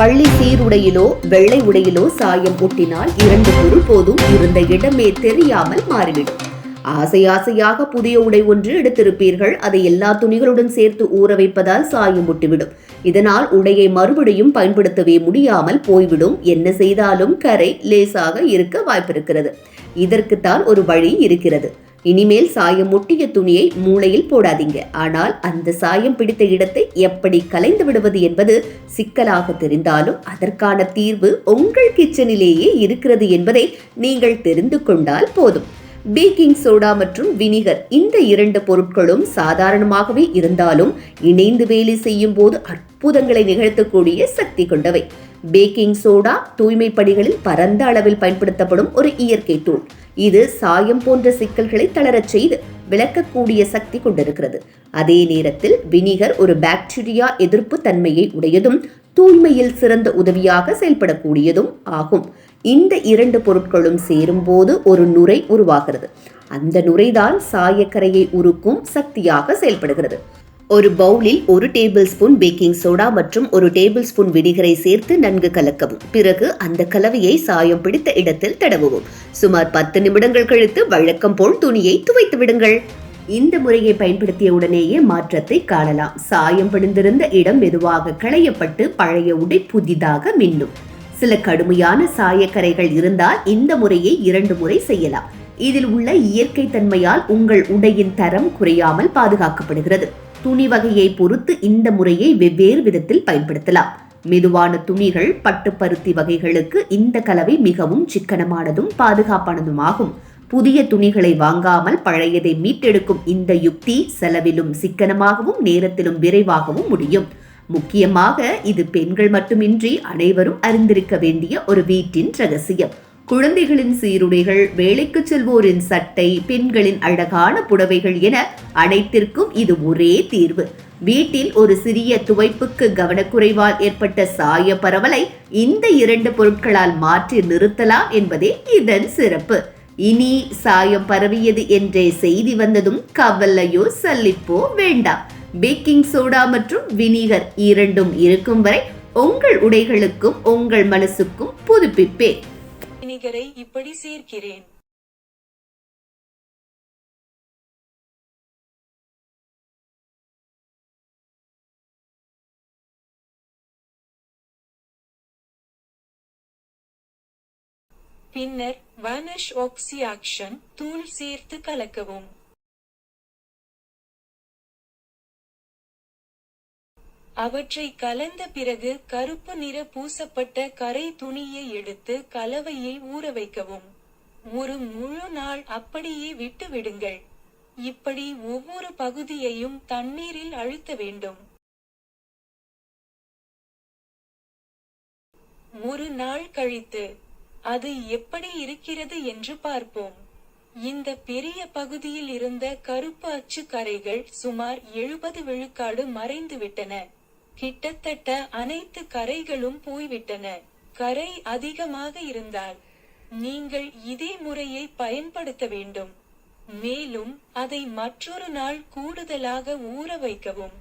பள்ளி சீருடையிலோ வெள்ளை உடையிலோ சாயம் ஒட்டினால் இரண்டு பொருள் போதும் இருந்த இடமே தெரியாமல் மாறிவிடும். ஆசை ஆசையாக புதிய உடை ஒன்று எடுத்திருப்பீர்கள் அதை எல்லா துணிகளுடன் சேர்த்து ஊற வைப்பதால் சாயம் ஒட்டிவிடும். இதனால் உடையை மறுபடியும் பயன்படுத்தவே முடியாமல் போய்விடும். என்ன செய்தாலும் கரை லேசாக இருக்க வாய்ப்பிருக்கிறது. இதற்குத்தான் ஒரு வழி இருக்கிறது. இனிமேல் சாயம் ஒட்டிய துணியை மூளையில் போடாதீங்க. ஆனால் அந்த சாயம் பிடித்த இடத்தை எப்படி கலைந்து விடுவது என்பது சிக்கலாக தெரிந்தாலும் அதற்கான தீர்வு உங்கள் கிச்சனிலேயே இருக்கிறது என்பதை நீங்கள் தெரிந்து கொண்டால் போதும். பேக்கிங் சோடா மற்றும் வினிகர் இந்த இரண்டு பொருட்களும் சாதாரணமாகவே இருந்தாலும் இணைந்து வேலை செய்யும் போது அற்புதங்களை நிகழ்த்தக்கூடிய சக்தி கொண்டவை. பேக்கிங் சோடா தூய்மை பணிகளில் பரந்த அளவில் பயன்படுத்தப்படும் ஒரு இயற்கை தூள். இது சாயம் போன்ற சிக்கல்களை தளரச் செய்து விளக்கக்கூடிய சக்தி கொண்டிருக்கிறது. அதே நேரத்தில் வினிகர் ஒரு பாக்டீரியா எதிர்ப்பு தன்மையை உடையதும் தூய்மையில் சிறந்த உதவியாக செயல்படக்கூடியதும் ஆகும். இந்த இரண்டு பொருட்களும் சேரும்போது ஒரு நுரை உருவாகிறது. அந்த நுரைதான் சாயக்கரையை உருக்கும் சக்தியாக செயல்படுகிறது. ஒரு பவுலில் ஒரு டேபிள் ஸ்பூன் பேக்கிங் சோடா மற்றும் ஒரு டேபிள் ஸ்பூன் வினிகரை சேர்த்து நன்கு கலக்கவும். பிறகு அந்த கலவையை சாயம் பிடித்த இடத்தில் தடவுவோம். சுமார் பத்து நிமிடங்கள் கழித்து வழக்கம் போல் துணியை துவைத்து விடுங்கள். இந்த முறையை பயன்படுத்திய உடனேயே மாற்றத்தை காணலாம். சாயம் பிடிந்திருந்த இடம் மெதுவாக களையப்பட்டு பழைய உடை புதிதாக மின்னும். சில கடுமையான சாயக்கரைகள் இருந்தால் இந்த முறையை இரண்டு முறை செய்யலாம். இதில் உள்ள இயற்கை தன்மையால் உங்கள் உடையின் தரம் குறையாமல் பாதுகாக்கப்படுகிறது. துணி வகையை பொறுத்து இந்த முறையை வெவ்வேறு விதத்தில் பயன்படுத்தலாம். மெதுவான துணிகள் பட்டு பருத்தி வகைகளுக்கு இந்த கலவை மிகவும் சிக்கனமானதும் பாதுகாப்பானதும் ஆகும் புதிய துணிகளை வாங்காமல் பழையதை மீட்டெடுக்கும் இந்த யுக்தி செலவிலும் சிக்கனமாகவும் நேரத்திலும் விரைவாகவும் முடியும். முக்கியமாக இது பெண்கள் மட்டுமின்றி அனைவரும் அறிந்திருக்க வேண்டிய ஒரு வீட்டின் ரகசியம். குழந்தைகளின் சீருடைகள் வேலைக்கு செல்வோரின் சட்டை பெண்களின் அழகான புடவைகள் என அனைத்திற்கும் இது ஒரே தீர்வு. வீட்டில் ஒரு சிறிய துவைப்புக்கு கவனக்குறைவால் ஏற்பட்ட சாய பரவலை இந்த இரண்டு பொருட்களால் மாற்றி நிறுத்தலாம் என்பதே இதன் சிறப்பு. இனி சாயம் பரவியது என்றே செய்தி வந்ததும் கவலையோ சல்லிப்போ வேண்டாம். பேக்கிங் சோடா மற்றும் வினிகர் இரண்டும் இருக்கும் வரை உங்கள் உடைகளுக்கும் உங்கள் மனசுக்கும் புதுப்பிப்பேன். வினிகரை இப்படி சேர்க்கிறேன். பின்னர் வானஷ் ஆக்சி ஆக்ஷன் தூள் சேர்த்து கலக்கவும். அவற்றை கலந்த பிறகு கருப்பு நிற பூசப்பட்ட கரை துணியை எடுத்து கலவையை ஊற வைக்கவும். ஒரு முழு நாள் அப்படியே விட்டு விடுங்கள். இப்படி ஒவ்வொரு பகுதியையும் தண்ணீரில் அழுத்த வேண்டும். ஒரு நாள் கழித்து அது எப்படி இருக்கிறது என்று பார்ப்போம். இந்த பெரிய பகுதியில் இருந்த கருப்பு அச்சு கரைகள் சுமார் எழுபது விழுக்காடு மறைந்து விட்டன. கிட்டத்தட்ட அனைத்து கரைகளும் போய்விட்டன. கரை அதிகமாக இருந்தால் நீங்கள் இதே முறையை பயன்படுத்த வேண்டும். மேலும் அதை மற்றொரு நாள் கூடுதலாக ஊற வைக்கவும்.